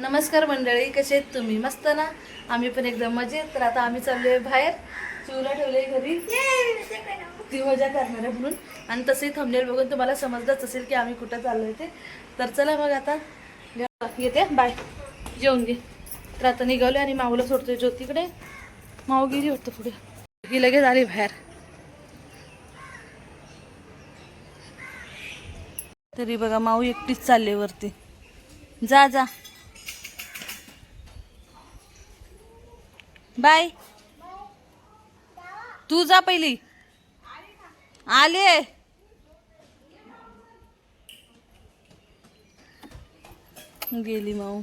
नमस्कार मंडळी कसे आहेत तुम्ही? मस्त ना? आम्ही पण एकदम मजेत. तर आता आम्ही चाललोय बाहेर. चिवला ठेवले घरी. ती मजा करणार आहे म्हणून. आणि तसे थंबनेल बघून तुम्हाला समजलंच असेल की आम्ही कुठं चाललोय ते. तर चला मग आता. येते. बाय. जेवून घे. तर आता निघालो आणि माऊला सोडतोय ज्योतीकडे. माऊ गेली वाटतं पुढे. ही लगेच आली बाहेर. तरी बघा माऊ एकटीच चालले वरती. जा जा. बाय. तू जा पहिली. आले गेली माऊ.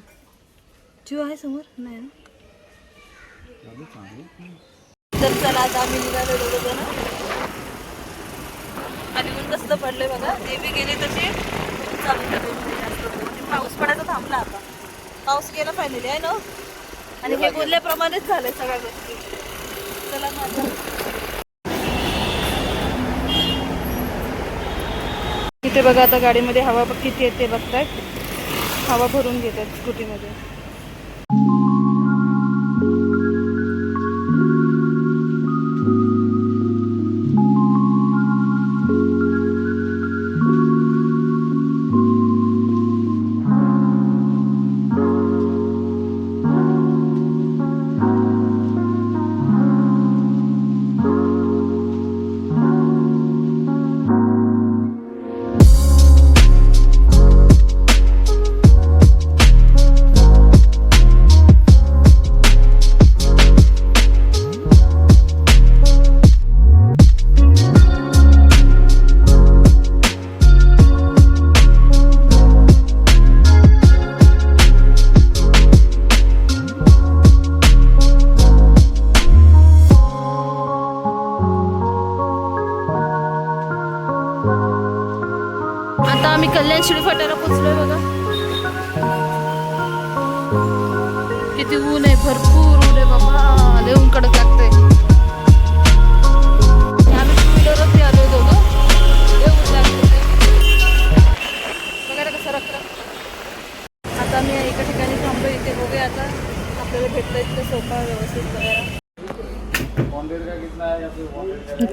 जीव आहे समोर? नाही ना? तर चला आता आम्ही निघालो दोघं जण. आणि ऊन कसं पडले बघा. ते गेले तसे. चालू पाऊस पडायचा थांबला आता. पाऊस गेला फायनली आहे ना? आणि हे बोलल्याप्रमाणेच झालंय सगळ्या गोष्टी. चला इथे बघा आता गाडीमध्ये हवा किती येते बघतायत हवा भरून घेतात स्कूटीमध्ये.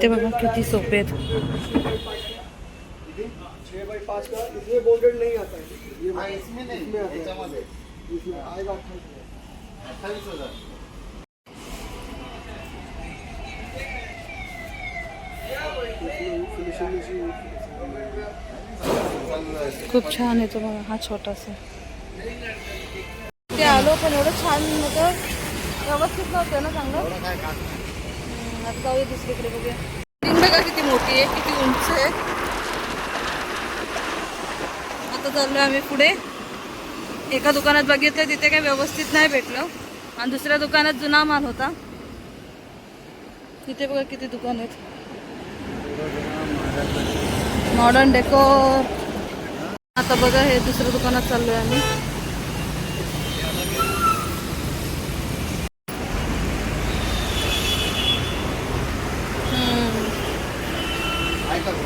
ते बघा किती सोपे आहेत. खूप छान येतो बघा हा छोटासा. ते आलो पण एवढं छान होतं व्यवस्थित नव्हतं ना चांगलं एवढं काय का हम्म, आता जाऊया दुसरीकडे बघूया. रिंग बघा किती मोठी आहे किती उंच आहे. आता चाललो आम्ही पुढे. एका दुकानात बघितलं तिथे काही व्यवस्थित नाही भेटलं. आणि दुसऱ्या दुकानात जुना माल होता. तिथे बघा किती दुकान आहेत. मॉडर्न डेकोर आता बघा हे दुसऱ्या दुकानात चाललो आहे आम्ही हम्म. आहे का गं?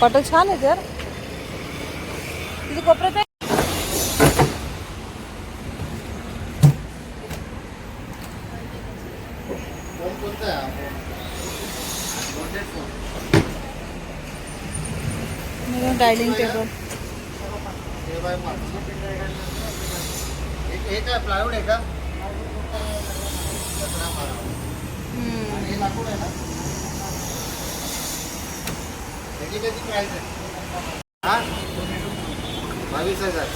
कपाट छान आहे तर तिथे कोपऱ्यात आहे डायनिंग टेबल प्लायवूड आहे का कचरा मारा. आणि हे लाकूड आहे ना त्याची त्याची प्राईस आहे हा बावीस हजार.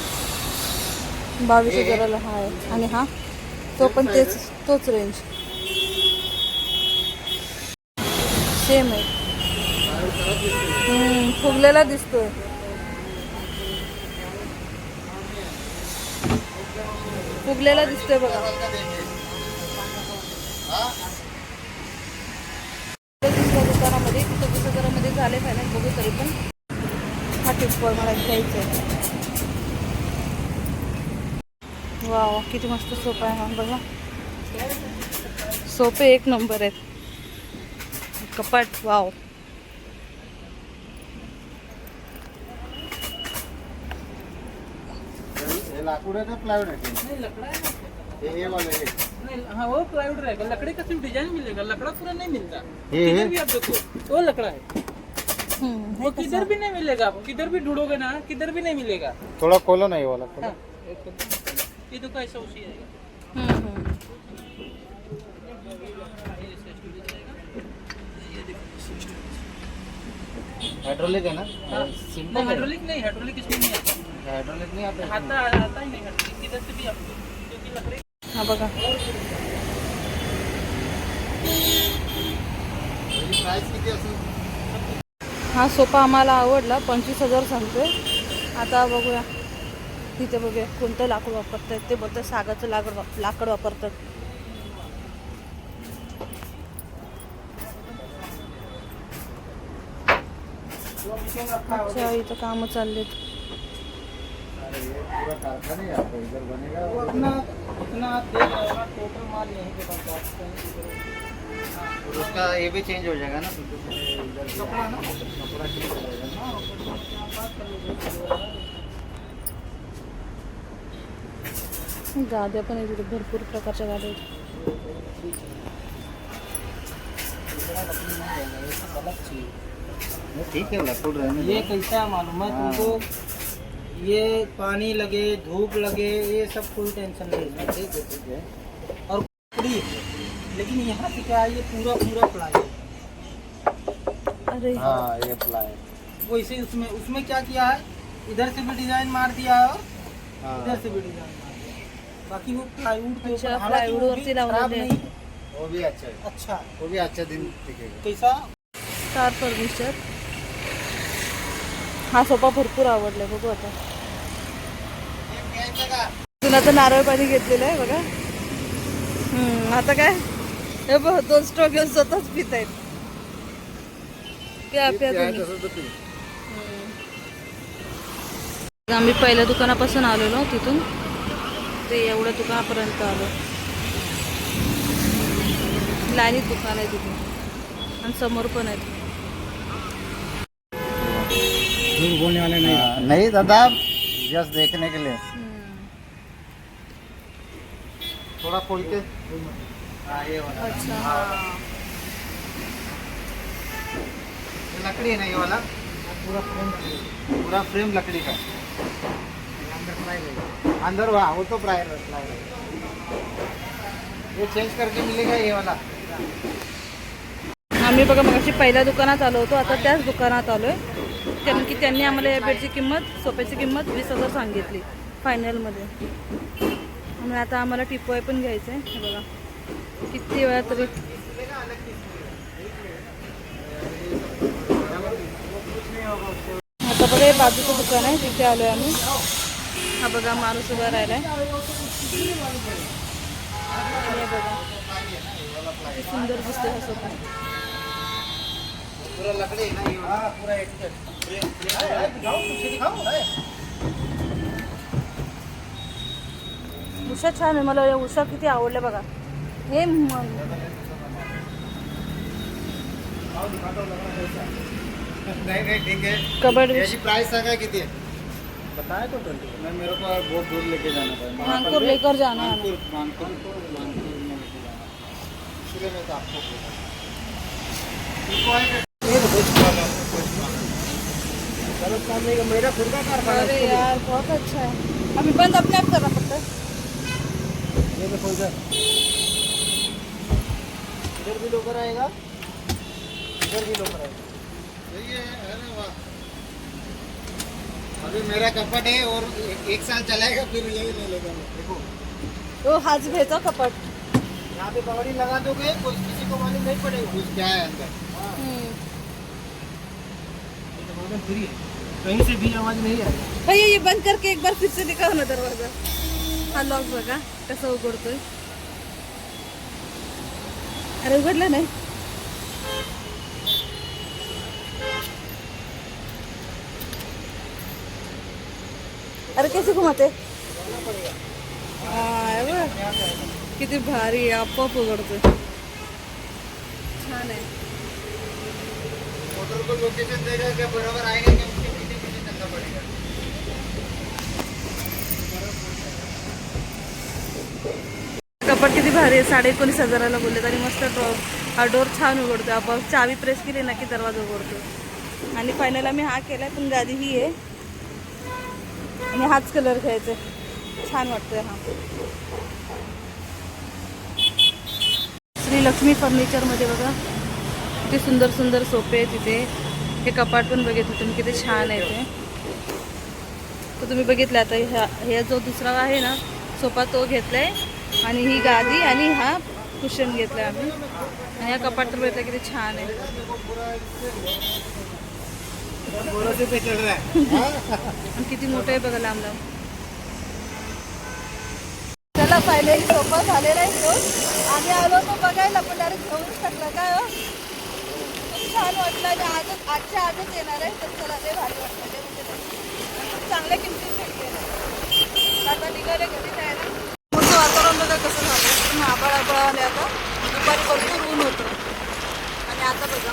बावीस हजाराला हा आहे आणि हा? तो पण तेच तोच रेंज सेम आहे. फुगलेला दिसतोय. फुगलेला दिसतोय बघा. हा टिप्पर मला घ्यायचा आहे वाव किती मस्त सोपा आहे हा बघा. सोपे एक नंबर आहेत. कपाट वाव ये लाकूड है का प्लाईवुड है नहीं लकड़ा है ये ये वाले नहीं हाँ वो प्लाईवुड रहेगा लकड़ी का सिर्फ़ डिज़ाइन मिलेगा लकड़ा पूरा नहीं मिलता ये है? भी आप देखो. वो लकड़ा है वो किधर भी नहीं मिलेगा आप किधर भी ढूंढोगे ना किधर भी नहीं मिलेगा। थोड़ा खोलो ना ये वाला खोलो हाँ, तो- ये तो कैसा उसी आएगा हम्म, हम्म. हाइड्रोलिक है। ना हाँ, नहीं सिंपल हाइड्रोलिक नहीं हाइड्रोलिक इसमें नहीं आता। हाइड्रोलिक नहीं आता आता आता ही नहीं हाइड्रोलिक किधर से भी आपको क्योंकि लकड़ी हा बघा। प्राइस किती असेल? हा सोफा आम्हाला आवडला पंचवीस हजार सांगतोय. आता बघूया. तिथे बघूया कोणतं लाकूड वापरतात ते बोलतात सागाचं लाकड लाकड वापरतात. अच्छा इथं कामं चाललेत. अरे ये कारखाना अपना ना टोटल माल यहीं पे बनता है उसका ये भी चेंज हो जाएगा ना? तो कपड़ा ना? कपड़ा चेंज हो जाएगा ना? हाँ, तो। गाद्या पण तिथे भरपूर प्रकारच्या गाड्या आहेत ठीक है लाकूड रहने ये कैसा है मालूम? है हाँ। तुमको ये पानी लगे धूप लगे ये सब कोई टेंशन नहीं है ठीक है? ठीक है और लेकिन यहाँ से क्या है ये पूरा पूरा प्लाई है? अरे हाँ ये प्लाई वैसे ही उसमें उसमें क्या किया है? इधर से भी डिज़ाइन मार दिया है और हाँ। इधर से भी डिज़ाइन मार दिया बाकी वो प्लाईवुड के अच्छा, ऊपर प्लाईवुड वरती लावलेले खराब नहीं है। वो भी अच्छा है। अच्छा। वो भी अच्छा दिन टिकेगा कैसा? स्टार फर्निचर हा सोफा भरपूर आवडलाय बघू आता. तुला तर नारळ पाणी घेतलेलं आहे बघा. हम्म, आता काय? हे बघ दोन स्ट्रॉ घेऊन स्वतःच पित आहेत. प्या प्या तुम्ही. आम्ही पहिल्या दुकानापासून आलेलो तिथून. ते एवढ्या दुकानापर्यंत आलो. लाईनीत दुकान आहे तिथे. आणि समोर पण आहेत. झूठ बोलने वाले नहीं? हाँ, नहीं दादा जस्ट देखने के लिए. हम्म. थोड़ा खोल के ये वाला अच्छा. हा. लकड़ी है ना ये वाला? पूरा फ्रेम पूरा फ्रेम लकड़ी का? अंदर वहाँ वो तो प्रायर ये चेंज करके मिलेगा ये वाला? आम्ही बघा मग पहिल्या दुकानात आलो होतो आता त्याच दुकानात आलोय. कारण की त्यांनी आम्हाला या बेडची किंमत सोफ्याची किंमत वीस हजार सांगितली फायनलमध्ये आणि आता आम्हाला टिपोय पण घ्यायचं आहे हे बघा. किती वेळा तरी. आता बघा हे बाजूचं दुकान आहे तिथे आलोय आम्ही. हा बघा माणूस उभा राहिलाय. बघा सुंदर दिसते हा सोफा. उषा छान आहे मला उषा किती आवडल्या बघा. हे म- नहीं नहीं ठीक है। कबड प्राइस सांगा किती बताया तो ट्वेंटी। मैं मेरे को बहुत दूर लेके जाना पड़ेगा मानपुर लेकर जाना है। मानपुर मानपुर में लेके जाना इसलिए मैं तो आपको बोल रहा हूँ। इसको आएगा चलो सामने का मेरा खुद का कारखाना अरे यार बहुत अच्छा है। अभी बंद अपने आप करना पड़ता है। ये देखो इधर इधर भी लोकर आएगा इधर भी लोकर आएगा। सही है अरे वाह? अभी मेरा कपट है और एक, साल चलाएगा फिर यही ले लेगा मैं देखो। तो हाच घ्यायचा कपाट। यहाँ पे पगड़ी लगा दोगे कोई किसी को मालूम नहीं पड़ेगा कुछ क्या है अंदर। हम्म. ये दरवाज़ा फ्री है। कहीं से भी आवाज़ नहीं आएगा भैया ये बंद करके एक बार फिर से दिखाओ ना दरवाज़ा। हा लॉक होगा। बघा कसा उघडतोय अरे उघडलं नाही. अरे कैसे घुमाते. किती भारी आहे आपोआप उघडतोय. छान आहे. को लोकेशन देगा बराबर चलना पड़ेगा पण किती भारी आहे. साडे एकोणीस हजाराला बोलले आणि मस्त ड्रॉ हा डोर छान उघडतो आपण चावी प्रेस केली ना की दरवाजा उघडतो आणि फायनल आम्ही हा केला पण गादी ही आहे. आणि हाच कलर घ्यायचा आहे. छान वाटतोय हा. श्री लक्ष्मी फर्निचरमध्ये बघा. किती सुंदर सुंदर सोफे आहेत तिथे हे कपाट पण बघितलं तुम्ही किती छान आहे ते. तर तुम्ही बघितलं आता ह्या हे जो दुसरा आहे ना सोफा तो घेतला आहे आणि ही गादी आणि हा कुशन घेतलाय आम्ही. आणि हा कपाट तर बघितलं किती छान आहे. आणि किती मोठं आहे बघा लांब लांब. त्याला फायनली सोफा झालेला आहे तो. आम्ही आलो तो बघायला पण डायरेक्ट घेऊनच टाकला. काय हो? खूप छान वाटलं आणि आजच आजच्या आजच येणार आहे तर चला ते भारी वाटलं. म्हणजे चांगल्या किमतीत भेटले आता निघाले घरी तयारी बघा कसं झालं. पूर्ण आबाळ आबाळ आले आता. दुपारी भरपूर ऊन होतं. आणि आता बघा.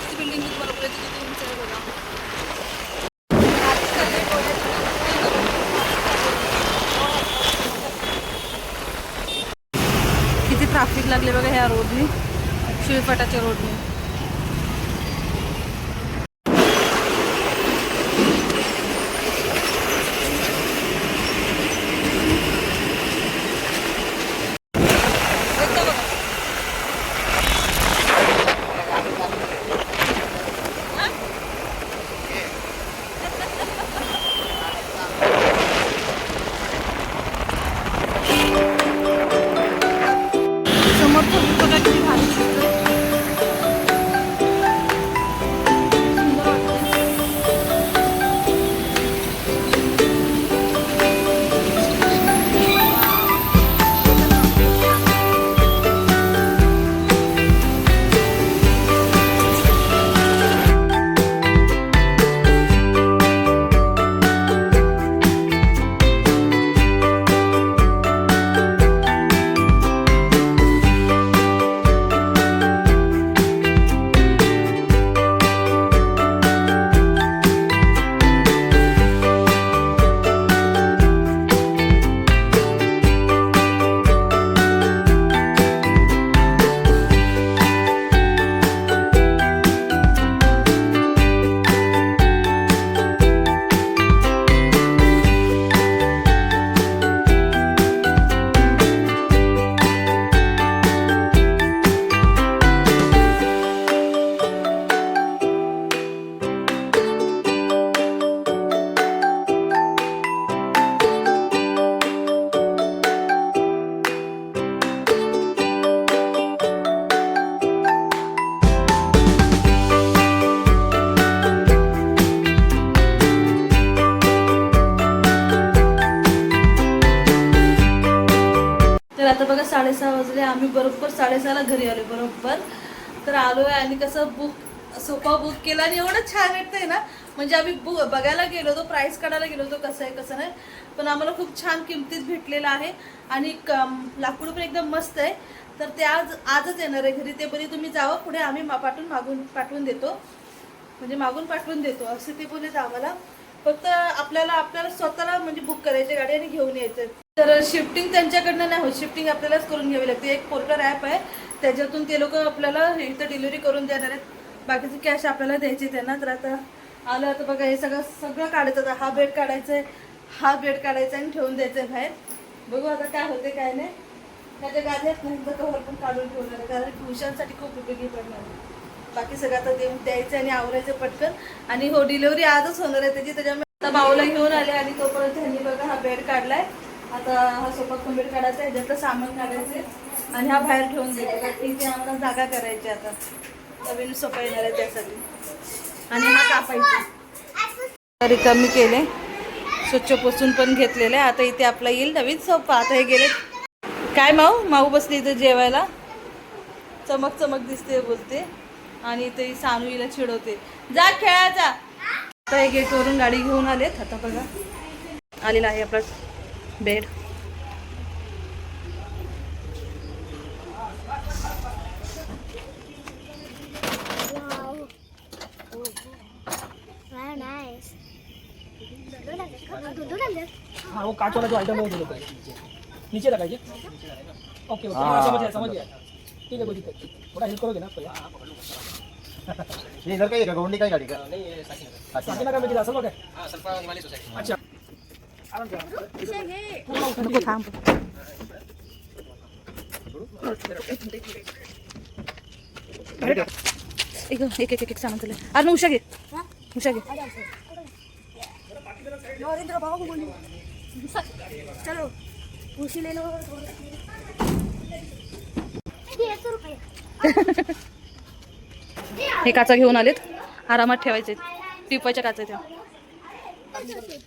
किती बिल्डिंग बरोबर आहे किती उंच आहे बघा. आजकाल किती ट्रॅफिक लागले बघा ह्या रोडने शिळपाटाच्या रोडने समोर तर बघा किती भारी दिसतंय. सुंदर साडेसहा वाजले आम्ही बरोबर साडेसहाला घरी आलो बरोबर. तर आलो आहे आणि कसं बुक सोफा बुक केला आणि एवढं छान वाटतंय ना. म्हणजे आम्ही बुक बघायला गेलो होतो प्राईस काढायला गेलो होतो कसं आहे कसं नाही. पण आम्हाला खूप छान किमतीत भेटलेलं आहे. आणि क- लाकूड पण एकदम मस्त आहे. तर ते आज आजच येणार आहे घरी. ते बरी तुम्ही जावं पुढे आम्ही मा- पाठवून मागून पाठवून देतो. म्हणजे मागून पाठवून देतो. असे ते बोलले आम्हाला. फक्त आपल्याला आपल्याला स्वतःला म्हणजे बुक करायची गाडी आणि घेऊन यायचं तर शिफ्टिंग त्यांच्याकडनं नाही होत. शिफ्टिंग आपल्यालाच करून घ्यावी लागते. एक पोर्टल ॲप आहे. त्याच्यातून ते लोक आपल्याला इथं डिलिव्हरी करून देणार आहेत. बाकीची कॅश आपल्याला द्यायची त्यांना. तर आता आलं आता बघा हे सगळं सगळं काढायचं आता हा बेड काढायचा आहे हा बेड काढायचा आणि ठेवून द्यायचं आहे बाहेर. बघू आता काय होते काय नाही. त्याच्या गाड्यात तर कव्हर पण काढून ठेवणार आहे. कारण ट्युशनसाठी खूप उपयोगी पडणार आहे. बाकी सगळं आता देऊन द्यायचं आणि आवरायचं पटकन. आणि हो डिलिव्हरी आजच होणार आहे त्याची त्याच्यामुळे आता भाऊला घेऊन आले आणि तोपर्यंत ह्यांनी बघा हा बेड काढलाय. आता हा सोफा पण बेड काढायचा आहे ज्याचं सामान काढायचंय आणि हा बाहेर ठेवून द्यायचा इथे आम्हाला जागा करायची आता. नवीन सोफा येणार आहे त्यासाठी. आणि हा कापायचा. रिकामी केले. स्वच्छ पुसून पण घेतलेले. आहे. आता इथे आपला येईल नवीन सोफा. आता हे गेले. काय माऊ? माऊ बसली इथे जेवायला. चमक चमक दिसते बोलते आणि इथे ही सानू हिला चिडवते जा. खेळायचा आता हे गेटवरून गाडी घेऊन आलेत आता बघा. आलेला आहे आपला बेड. Wow. Very nice. हाँ वो कांच वाला जो आइटम है वो दे देता है नीचे लगाइए ओके ओके. समझ गया समझ गया ठीक है कोई दिक्कत थोड़ा हेल्प करोगे ना आप ये इधर का ही है गोंडी का ही का मेरी असल लोग है अच्छा आराम से नको थांब एक एक एक एक सामान तुला अरे उषा घे उषा घे नरेंद्र बोली चलो उसी ले लो रुपये हे काचा घेऊन आलेत. आरामात ठेवायचे. टिपायच्या काचा त्या.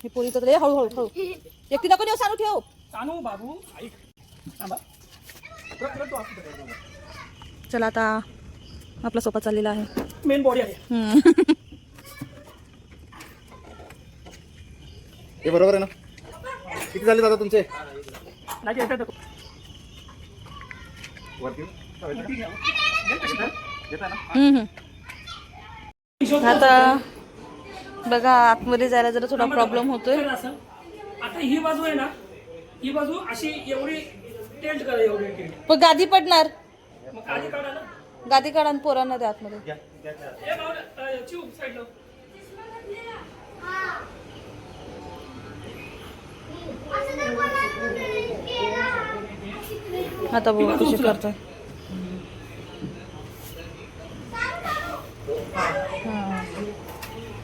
हे पोळी तर हळूहळू हळू एकटी नको देऊ सारू ठेव. कानू बाबू चला आता आपला सोफा चाललेला आहे. मेन बॉडी आहे. हे बरोबर आहे ना? किती झाले दादा तुमचे. वरती हम्म, हम्म. आता बघा आतमध्ये जायला जरा थोडा प्रॉब्लेम होतोय. आता ही बाजू आहे ना ही बाजू अशी एवढी टेंट करा एवढी पण गादी पडणार. मग खाली काढा ना. गादी काढा आणि पोरांना द्या आतमध्ये. ए बावड्या, अ, चिऊ साईडला आता बघू कशी करतोय.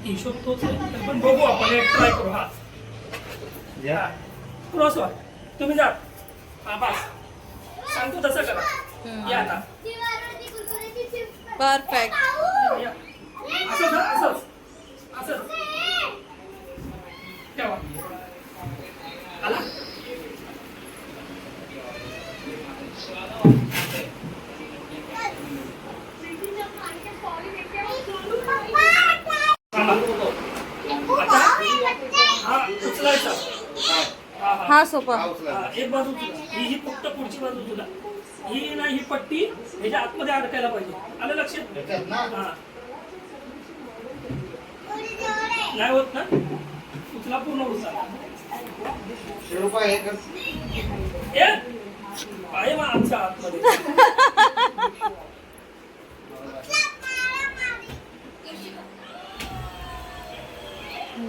हिशोब तोच आहे तरी पण बघू आपण एक ट्राय करू हा. या. क्रॉस वा तुम्ही जा. हा बस. सांगतो तसं करा. या आता. परफेक्ट या. असंच हा, असंच असंच ठेवा आला हा उचलायचा हा सोफा. हा, एक बाजू तुला ही ही फक्त पुढची बाजू तुला ही ना ही पट्टी ह्याच्या आतमध्ये अडकायला पाहिजे. आलं लक्षात? हा. नाही होत ना? उचला पूर्ण उचला. ए आहे मग आमच्या आतमध्ये.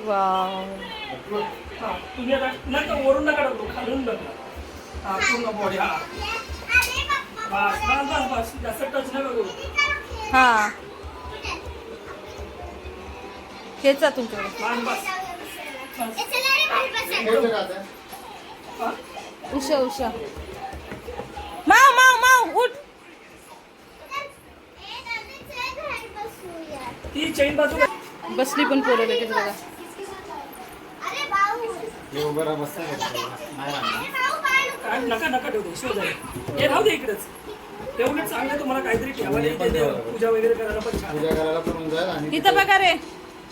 वाव. हा तुम्ही आता नका वरून नका टाकू खालून बघा. हा पूर्ण बॉडी हा. बस बस बस बस जास्त टच नका करू. हा. हेच आहे तुमच्याकडे. बस बस. बस हा? उषा उषा. माव माव माव उठ. ती चैन बाजू बसली पण पोरं लगेच बघा. बसता. काय नका नका ठेवू शोध आहे हे राहू दे इकडेच. तेवढं चांगलं तुम्हाला काहीतरी ठेवायला पूजा वगैरे करायला पण छान पूजा करायला पण होऊन जाईल आणि इथं बघा रे.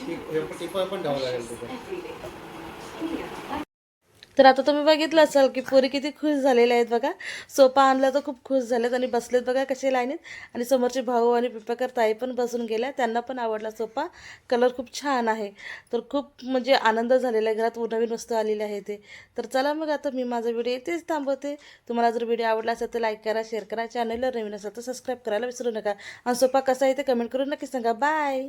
टिप- हे पण- ठेवावं लागेल तिथे. तर आता तुम्ही बघितलं असाल की पोरी किती खुश झालेल्या आहेत बघा. सोफा आणला तर खूप खुश झालेत आणि बसलेत बघा कसे लाईनीत आणि समोरचे भाऊ आणि पिपाकर ताई पण बसून गेल्या. त्यांना पण आवडला सोफा. कलर खूप छान आहे. तर खूप म्हणजे आनंद झालेला आहे. घरात नवीन वस्तू आलेली आहे ते. तर चला मग आता मी माझा व्हिडिओ इथेच थांबवते. तुम्हाला जर व्हिडिओ आवडला असेल तर लाईक करा शेअर करा. चॅनलला नवीन असेल तर सबस्क्राईब करायला विसरू नका. आणि सोफा कसा आहे ते कमेंट करून नक्की सांगा. बाय